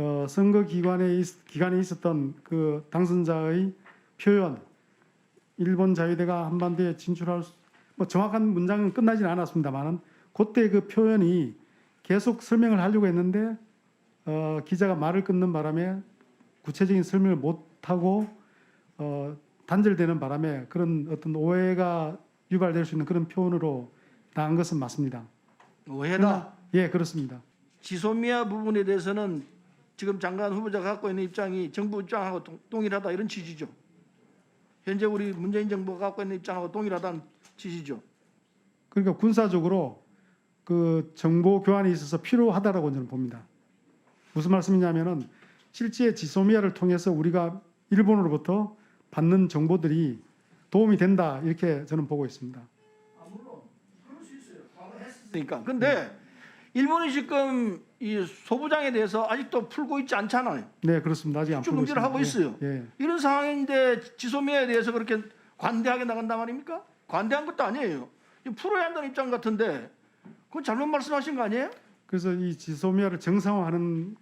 어, 선거 기관에 있, 기간에 있었던 그 당선자의 표현, 일본 자유대가 한반도에 진출할 수, 뭐 정확한 문장은 끝나진 않았습니다만은 그때 그 표현이 계속 설명을 하려고 했는데 어, 기자가 말을 끊는 바람에 구체적인 설명을 못 하고 어, 단절되는 바람에 그런 어떤 오해가 유발될 수 있는 그런 표현으로 나간 것은 맞습니다. 오해다. 예, 그렇습니다. 지소미아 부분에 대해서는 지금 장관 후보자가 갖고 있는 입장이 정부 입장하고 동- 동일하다 이런 취지죠. 현재 우리 문재인 정부가 갖고 있는 입장하고 동일하다는 취지죠. 그러니까 군사적으로 그 정보 교환에 있어서 필요하다라고 저는 봅니다. 무슨 말씀이냐면은 실제 지소미아를 통해서 우리가 일본으로부터 받는 정보들이 도움이 된다 이렇게 저는 보고 있습니다. 그러니까 근데 일본이 지금 이 소부장에 대해서 아직도 풀고 있지 않잖아요. 네, 그렇습니다. 아직 안쭉 풀고 문제를 하고 있습니다. 있어요. 예, 예. 이런 상황인데 지소미아에 대해서 그렇게 관대하게 나간단 말입니까? 관대한 것도 아니에요. 풀어야 한다는 입장 같은데 그건 잘못 말씀하신 거 아니에요? 그래서 이 지소미아를 정상화하는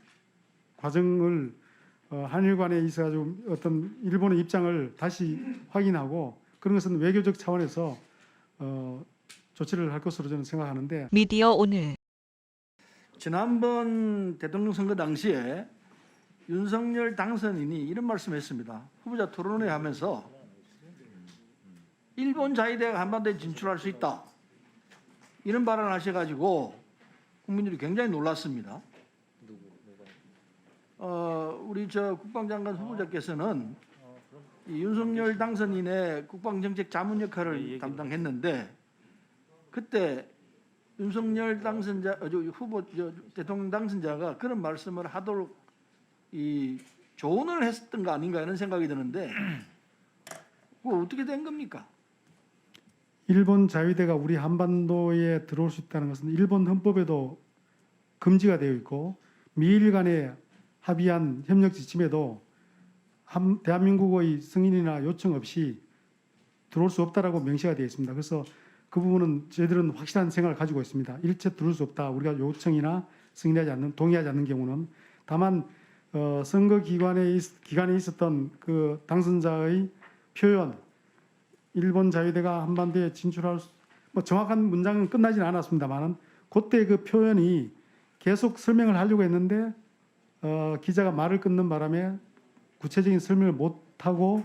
과정을 어, 한일 간에 있어가지고 어떤 일본의 입장을 다시 확인하고 그런 것은 외교적 차원에서 어, 조치를 할 것으로 저는 생각하는데 미디어 오늘 지난번 대통령 선거 당시에 윤석열 당선인이 이런 말씀했습니다. 후보자 토론회 하면서 일본 자위대가 한반도에 진출할 수 있다. 이런 발언을 하셔가지고 국민들이 굉장히 놀랐습니다. 어, 우리 저 국방장관 후보자께서는 이 윤석열 당선인의 국방정책 자문 역할을 담당했는데 그때 윤석열 당선자 어, 저 후보 저 대통령 당선자가 그런 말씀을 하도록 이 조언을 했었던 거 아닌가 이런 생각이 드는데 그거 어떻게 된 겁니까? 일본 자위대가 우리 한반도에 들어올 수 있다는 것은 일본 헌법에도 금지가 되어 있고 미일 간에 합의한 협력 지침에도 한- 대한민국의 승인이나 요청 없이 들어올 수 없다라고 명시가 되어 있습니다. 그래서 그 부분은 저희들은 확실한 생각을 가지고 있습니다. 일체 들어올 수 없다. 우리가 요청이나 승인하지 않는 동의하지 않는 경우는 다만 어, 선거 기관에 있, 기간에 있었던 그 당선자의 표현, 일본 자위대가 한반도에 진출할 수, 뭐 정확한 문장은 끝나진 않았습니다만은 그때 그 표현이 계속 설명을 하려고 했는데 어, 기자가 말을 끊는 바람에 구체적인 설명을 못 하고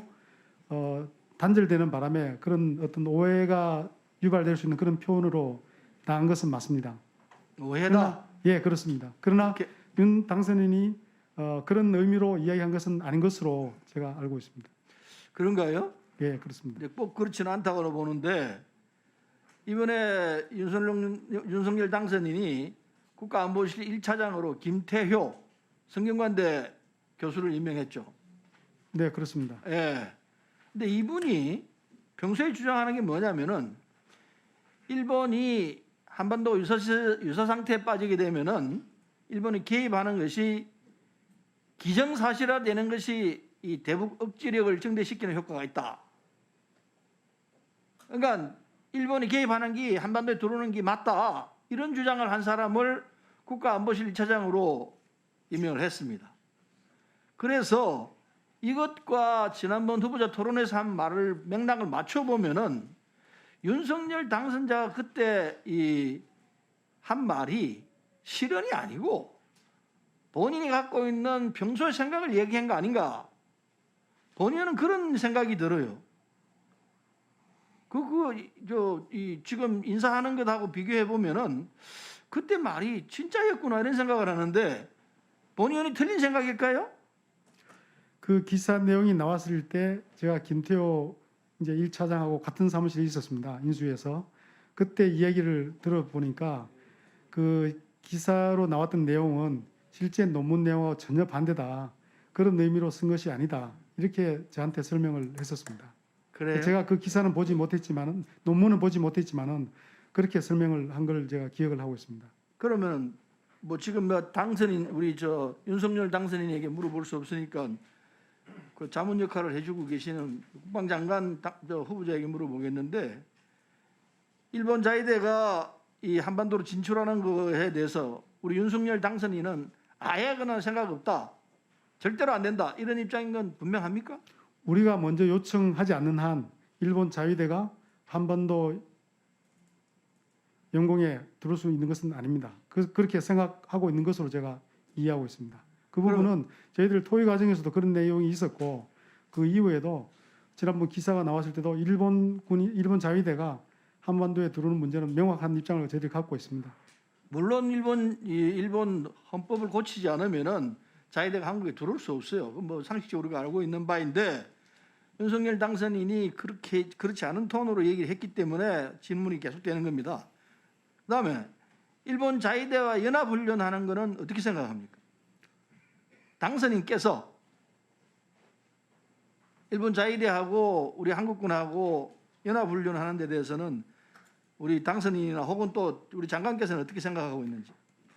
어, 단절되는 바람에 그런 어떤 오해가 유발될 수 있는 그런 표현으로 나간 것은 맞습니다. 오해다. 예, 그렇습니다. 그러나 이렇게- 윤 당선인이 어, 그런 의미로 이야기한 것은 아닌 것으로 제가 알고 있습니다. 그런가요? 예, 그렇습니다. 근데 꼭 그렇지는 않다고 보는데 이번에 윤석열, 윤석열 당선인이 국가안보실 1차장으로 김태효 성균관대 교수를 임명했죠. 네, 그렇습니다. 예. 근데 이분이 평소에 주장하는 게 뭐냐면은 일본이 한반도 유사, 유사 상태에 빠지게 되면은 일본이 개입하는 것이 기정사실화 되는 것이 이 대북 억지력을 증대시키는 효과가 있다. 그러니까 일본이 개입하는 게 한반도에 들어오는 게 맞다. 이런 주장을 한 사람을 국가안보실 1차장으로 임명을 했습니다. 그래서 이것과 지난번 후보자 토론에서 한 말을 맥락을 맞춰 보면은 윤석열 당선자가 그때 이 한 말이 실언이 아니고 본인이 갖고 있는 평소의 생각을 얘기한 거 아닌가? 본인은 그런 생각이 들어요. 그그저이 지금 인사하는 것하고 비교해 보면은 그때 말이 진짜였구나 이런 생각을 하는데 본인이 틀린 생각일까요? 그 기사 내용이 나왔을 때 제가 김태호 이제 1차장하고 같은 사무실에 있었습니다. 인수에서 그때 이야기를 들어보니까 그 기사로 나왔던 내용은 실제 논문 내용과 전혀 반대다. 그런 의미로 쓴 것이 아니다. 이렇게 저한테 설명을 했었습니다. 그래요. 제가 그 기사는 보지 못했지만은 논문은 보지 못했지만은 그렇게 설명을 한 걸 제가 기억을 하고 있습니다. 그러면 뭐 지금 뭐 당선인 우리 저 윤석열 당선인에게 물어볼 수 없으니까 그 자문 역할을 해주고 계시는 국방장관 후보자에게 물어보겠는데 일본 자위대가 이 한반도로 진출하는 거에 대해서 우리 윤석열 당선인은 아예 그런 생각 없다. 절대로 안 된다. 이런 입장인 건 분명합니까? 우리가 먼저 요청하지 않는 한 일본 자위대가 한반도 영공에 들어올 수 있는 것은 아닙니다. 그, 그렇게 생각하고 있는 것으로 제가 이해하고 있습니다. 그 부분은 저희들 토의 과정에서도 그런 내용이 있었고 그 이후에도 지난번 기사가 나왔을 때도 일본 군이 일본 자위대가 한반도에 들어오는 문제는 명확한 입장을 저희들이 갖고 있습니다. 물론 일본 이 일본 헌법을 고치지 않으면은 자위대가 한국에 들어올 수 없어요. 뭐 상식적으로 우리가 알고 있는 바인데 윤석열 당선인이 그렇게 그렇지 않은 톤으로 얘기를 했기 때문에 질문이 계속되는 겁니다. 그다음에 일본 자위대와 연합 훈련하는 거는 어떻게 생각합니까? 당선인께서 일본 자위대하고 우리 한국군하고 연합 훈련 하는 데 대해서는 우리 당선인이나 혹은 또 우리 장관께서는 어떻게 생각하고 있는지.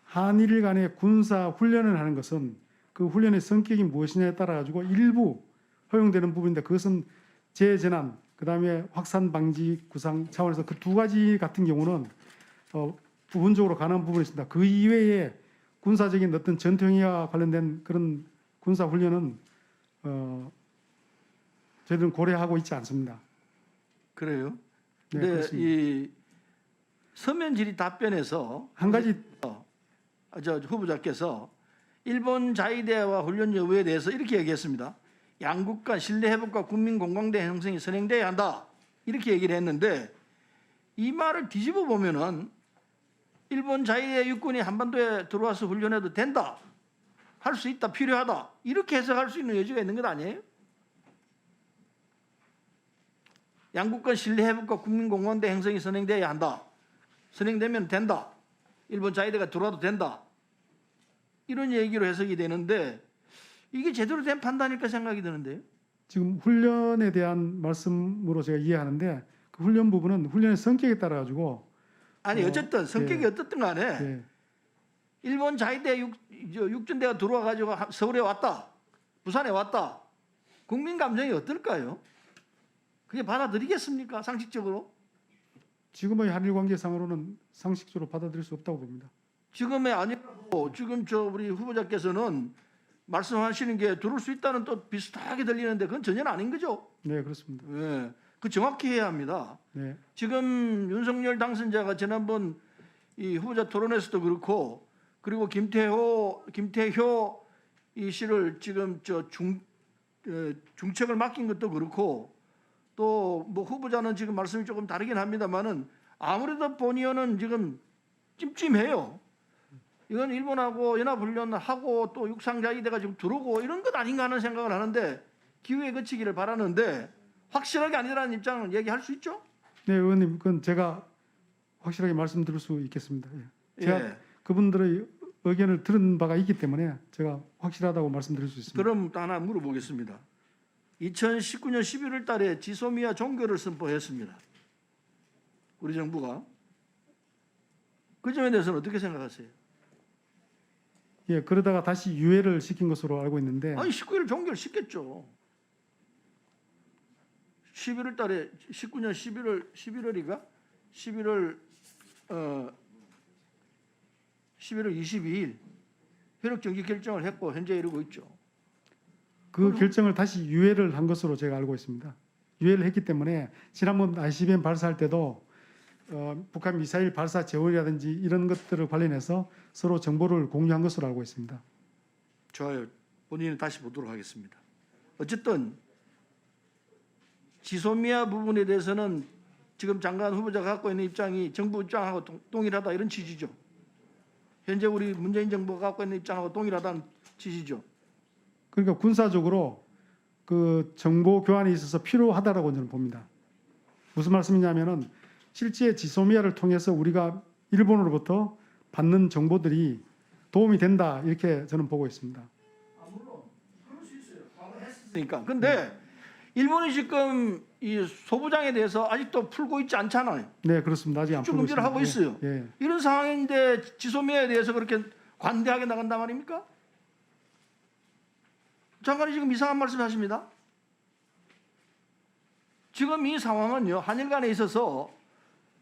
한일 간의 군사 훈련을 하는 것은 그 훈련의 성격이 무엇이냐에 따라 가지고 일부 허용되는 부분인데 그것은 재재난 그다음에 확산 방지 구상 차원에서 그 두 가지 같은 경우는 어, 부분적으로 가능한 부분이 있습니다. 그 이외에 군사적인 어떤 전투행위와 관련된 그런 군사 훈련은 어, 저희들은 고려하고 있지 않습니다. 그래요? 네, 그렇습니다. 이 서면 질의 답변에서 한 가지 어, 저 후보자께서 일본 자위대와 훈련 여부에 대해서 이렇게 얘기했습니다. 양국 간 신뢰 회복과 국민 공감대 형성이 선행돼야 한다. 이렇게 얘기를 했는데 이 말을 뒤집어 보면은 일본 자위대 육군이 한반도에 들어와서 훈련해도 된다. 할 수 있다. 필요하다. 이렇게 해석할 수 있는 여지가 있는 것 아니에요? 양국 간 신뢰 회복과 국민 공감대 형성이 선행돼야 한다. 선행되면 된다. 일본 자위대가 들어와도 된다. 이런 얘기로 해석이 되는데 이게 제대로 된 판단일까 생각이 드는데요. 지금 훈련에 대한 말씀으로 제가 이해하는데 그 훈련 부분은 훈련의 성격에 따라 가지고 아니 어, 어쨌든 성격이 예. 어떻든 간에 예, 일본 자위대 육, 저 육전대가 들어와 가지고 서울에 왔다. 부산에 왔다. 국민 감정이 어떨까요? 그게 받아들이겠습니까? 상식적으로? 지금의 한일 관계상으로는 상식적으로 받아들일 수 없다고 봅니다. 지금의 아니고 지금 저 우리 후보자께서는 말씀하시는 게 들을 수 있다는 또 비슷하게 들리는데 그건 전혀 아닌 거죠. 네, 그렇습니다. 예. 그 정확히 해야 합니다. 네, 지금 윤석열 당선자가 지난번 이 후보자 토론에서도 그렇고 그리고 김태호 김태효 이 씨를 지금 저중 어, 중책을 맡긴 것도 그렇고 또 뭐 후보자는 지금 말씀이 조금 다르긴 합니다만은 아무래도 본의원은 지금 찜찜해요. 이건 일본하고 연합훈련을 하고 또 육상자위대가 지금 들어오고 이런 것 아닌가 하는 생각을 하는데 기후에 그치기를 바라는데 확실하게 아니라는 입장을 얘기할 수 있죠? 네, 의원님, 그건 제가 확실하게 말씀드릴 수 있겠습니다. 예. 제가 예. 그분들의 의견을 들은 바가 있기 때문에 제가 확실하다고 말씀드릴 수 있습니다. 그럼 또 하나 물어보겠습니다. 2019년 11월 달에 지소미아 종교를 선포했습니다. 우리 정부가 그 점에 대해서는 어떻게 생각하세요? 예, 그러다가 다시 유예를 시킨 것으로 알고 있는데 아니 19일 종교를 시켰죠. 11월 달에 19년 11월 11월이가 11월 어 11월 22일 효력 정지 결정을 했고 현재 이루고 있죠. 그 결정을 다시 유예를 한 것으로 제가 알고 있습니다. 유예를 했기 때문에 지난번 ICBM 발사할 때도 어, 북한 미사일 발사 재원이라든지 이런 것들을 관련해서 서로 정보를 공유한 것으로 알고 있습니다. 좋아요. 본인은 다시 보도록 하겠습니다. 어쨌든 지소미아 부분에 대해서는 지금 장관 후보자가 갖고 있는 입장이 정부 입장하고 동- 동일하다 이런 취지죠. 현재 우리 문재인 정부가 갖고 있는 입장하고 동일하다는 취지죠. 그러니까 군사적으로 그 정보 교환이 있어서 필요하다라고 저는 봅니다. 무슨 말씀이냐면은 실제 지소미아를 통해서 우리가 일본으로부터 받는 정보들이 도움이 된다 이렇게 저는 보고 있습니다. 아, 물론 그럴 수 있어요. 과거 했으니까. 근데 일본이 지금 이 소부장에 대해서 아직도 풀고 있지 않잖아요. 네 그렇습니다. 아직 안 쭉 풀고 문제를 하고 있습니다. 있어요. 예, 예. 이런 상황인데 지소미아에 대해서 그렇게 관대하게 나간단 말입니까? 장관이 지금 이상한 말씀 하십니다. 지금 이 상황은요, 한일 간에 있어서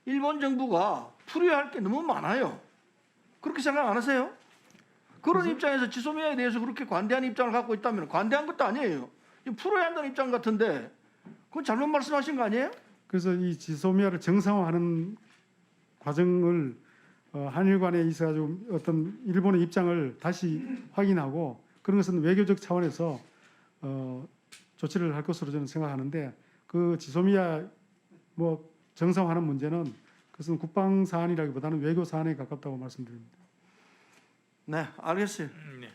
일본 정부가 풀어야 할 게 너무 많아요. 그렇게 생각 안 하세요? 그런 입장에서 지소미아에 대해서 그렇게 관대한 입장을 갖고 있다면 관대한 것도 아니에요. 풀어야 한다는 입장 같은데 그건 잘못 말씀하신 거 아니에요? 그래서 이 지소미아를 정상화하는 과정을 어, 한일 간에 있어 가지고 어떤 일본의 입장을 다시 확인하고 그런 것은 외교적 차원에서 어, 조치를 할 것으로 저는 생각하는데 그 지소미아 뭐 정상화하는 문제는 그것은 국방 사안이라기보다는 외교 사안에 가깝다고 말씀드립니다. 네, 알겠어요. 네.